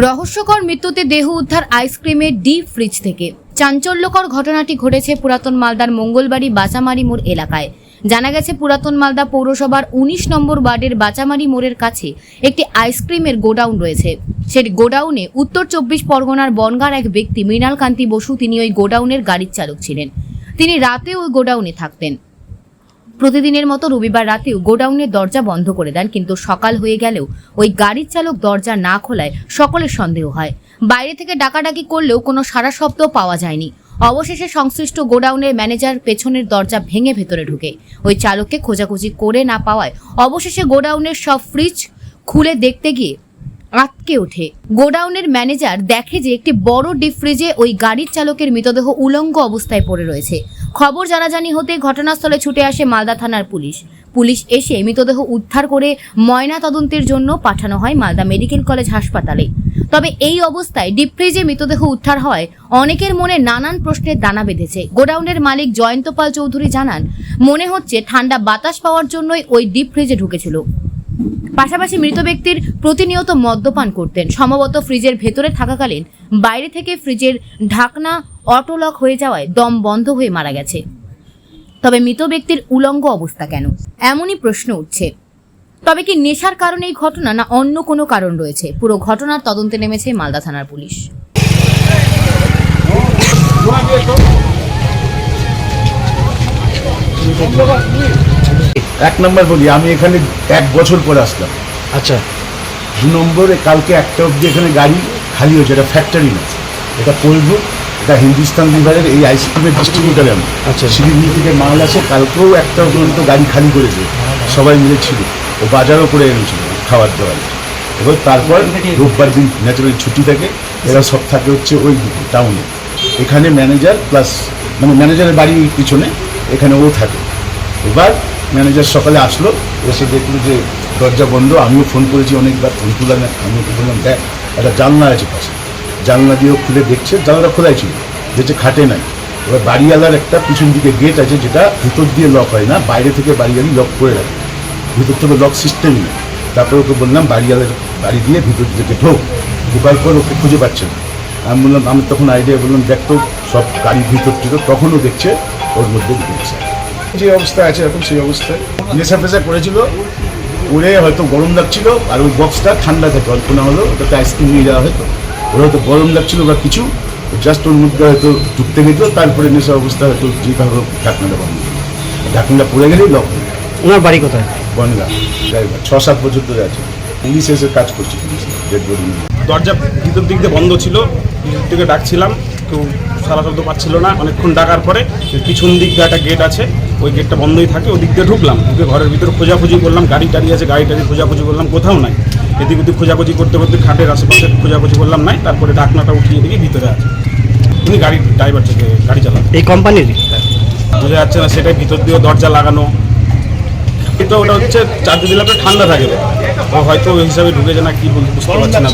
রহস্যকর মৃত্যুতে দেহ উদ্ধার আইসক্রিমের ডিপ ফ্রিজ থেকে। চাঞ্চল্যকর ঘটনাটি ঘটেছে পুরাতন মালদার মঙ্গলবাড়ি বাচামারি মোড় এলাকায়। জানা গেছে, পুরাতন মালদা পৌরসভার উনিশ নম্বর ওয়ার্ডের বাচামারি মোড়ের কাছে একটি আইসক্রিমের গোডাউন রয়েছে। সেই গোডাউনে উত্তর চব্বিশ পরগনার বনগার এক ব্যক্তি মৃণাল কান্তি বসু, তিনি ওই গোডাউনের গাড়ির চালক ছিলেন। তিনি রাতে ওই গোডাউনে থাকতেন। প্রতিদিনের মতো রবিবার রাতেও গোডাউনের দরজা বন্ধ করে দেন, কিন্তু সকাল হয়ে গেলেও ওই গাড়ির চালক দরজা না খোলায় সকলের সন্দেহ হয়। বাইরে থেকে ডাকাডাকি করলেও কোনো সারা শব্দ পাওয়া যায়নি। অবশেষে সংশ্লিষ্ট গোডাউনের ম্যানেজার পেছনের দরজা ভেঙে ভেতরে ঢুকে। ওই চালককে খোঁজাখুঁজি করে না পাওয়ায় অবশেষে গোডাউনের সব ফ্রিজ খুলে দেখতে গিয়ে আটকে ওঠে। গোডাউনের ম্যানেজার দেখে যে একটি বড় ডিপ ফ্রিজে ওই গাড়ির চালকের মৃতদেহ উলঙ্গ অবস্থায় পড়ে রয়েছে। খবর জানাজানি হতে ঘটনাস্থলে ছুটে আসে মালদা থানার পুলিশ। পুলিশ এসে মৃতদেহ উদ্ধার করে ময়না তদন্তের জন্য পাঠানো হয় মালদা মেডিকেল কলেজ হাসপাতালে। তবে এই অবস্থায় ডিপ ফ্রিজে মৃতদেহ উদ্ধার হয় অনেকের মনে নানান প্রশ্নের দানা বেঁধেছে। গোডাউনের মালিক জয়ন্ত পাল চৌধুরী জানান, মনে হচ্ছে ঠান্ডা বাতাস পাওয়ার জন্যই ওই ডিপ ফ্রিজে ঢুকেছিল। পাশাপাশি মৃত ব্যক্তির প্রতিনিয়ত মদ্যপান করতেন। সম্ভবত ফ্রিজের ভেতরে থাকাকালীন বাইরে থেকে ফ্রিজের ঢাকনা অটোলক হয়ে যাওয়ায় দম বন্ধ হয়ে মারা গেছে। তবে মৃত ব্যক্তির উলঙ্গ অবস্থা কেন? এমনই প্রশ্ন উঠছে। তবে কি নেশার কারণে এই ঘটনা না অন্য কোনো কারণ রয়েছে? পুরো ঘটনার তদন্তে নেমেছে মালদা থানার পুলিশ। এক নম্বর বলি আমি এখানে এক বছর পরে আসলাম। আচ্ছা। দু নম্বরে কালকে একটা অবধি এখানে গাড়ি খালি হয়েছে এটা ফ্যাক্টরি না। এটা করব এটা হিন্দুস্তান লিভারের এই আইসক্রিমের ডিস্ট্রিবিউটার আমি। আচ্ছা। শিলিগুড়ি থেকে মাল আছে কালকেও একটা পর্যন্ত গাড়ি খালি করেছে সবাই মিলে ছিল। ও বাজারও করে এনেছিল খাবার দাবার। এবার তারপর রোববার দিন ন্যাচারালি ছুটি থাকে এরা সব থাকে হচ্ছে ওই টাউনে এখানে ম্যানেজার প্লাস মানে ম্যানেজারের বাড়ির পিছনে এখানে ও থাকে। এবার ম্যানেজার সকালে আসলো, এসে দেখল যে দরজা বন্ধ। আমিও ফোন করেছি অনেকবার ফোন না আমি বললাম দেখ, একটা জানলা আছে পাশে। জানলা দিয়েও খুলে দেখছে, জানলাটা খোলাই ছিল দেখছে খাটে নাই। এবার বাড়িওয়ালার একটা পিছন দিকে গেট আছে, যেটা ভিতর দিয়ে লক হয় না, বাইরে থেকে বাড়িওয়ালি লক করে রাখে। ভিতর থেকে লক সিস্টেম নেই। তারপর ওকে বললাম, বাড়িওয়ালার বাড়ি দিয়ে ভিতর দিকে ঢোক ঢোকার পর ওকে খুঁজে পাচ্ছে না। আমি বললাম, আমি তখন আইডিয়া বললাম, দেখ তো, সব গাড়ির ভিতর থেকে তখনও দেখছে, ওর মধ্যে ঢুকেছে যে অবস্থা আছে এখন সেই অবস্থায়। নেশা ফেশা করেছিল ওরে হয়তো গরম লাগছিল আর ওই বক্সটা ঠান্ডা থাকে অল্প না হলো ওটাতে আইসক্রিম নিয়ে যাওয়া হয়তো ওরা হয়তো গরম লাগছিল বা কিছু জাস্ট ওর মধ্যে হয়তো ঢুকতে গেছিল তারপরে নেশা অবস্থা হয়তো যেভাবে ঢাকনাটা বন্ধ। ঢাকনাটা পড়ে গেলেই লক ওনার বাড়ি কোথায়? বনগা ড্রাইভার ছ সাত বছর ধরে আছে। পুলিশ এসে কাজ করছে ডেড বডি দরজা ভিতর দিক দিয়ে বন্ধ ছিল ভিতর থেকে ডাকছিলাম কেউ সারা শব্দ পাচ্ছিল না অনেকক্ষণ ডাকার পরে পিছন দিক দিয়ে একটা গেট আছে। ওই গেটটা বন্ধই থাকে ওই দিক দিয়ে ঢুকলাম। ঢুকে ঘরের ভিতরে খোঁজাখুঁজি করলাম গাড়ি টাড়ি আছে গাড়ি টাড়ি খোঁজাখুঁজি করলাম কোথাও নাই। এদিক ওদিক খোঁজাখুঁজি করতে করতে খাটের আশেপাশে খোঁজাখুঁজি করলাম নাই তারপরে ঢাকনাটা উঠিয়ে দেখি ভিতরে আছে। উনি গাড়ি ড্রাইভার থেকে গাড়ি চালান। এই কোম্পানির বোঝা যাচ্ছে না সেটাই ভিতর দিয়েও দরজা লাগানো। কিন্তু ওটা হচ্ছে চার্জ দিলে আপনার ঠান্ডা থাকে। ও হয়তো ওই হিসাবে ঢুকেছে না কি বলতে বুঝতে পারছি না।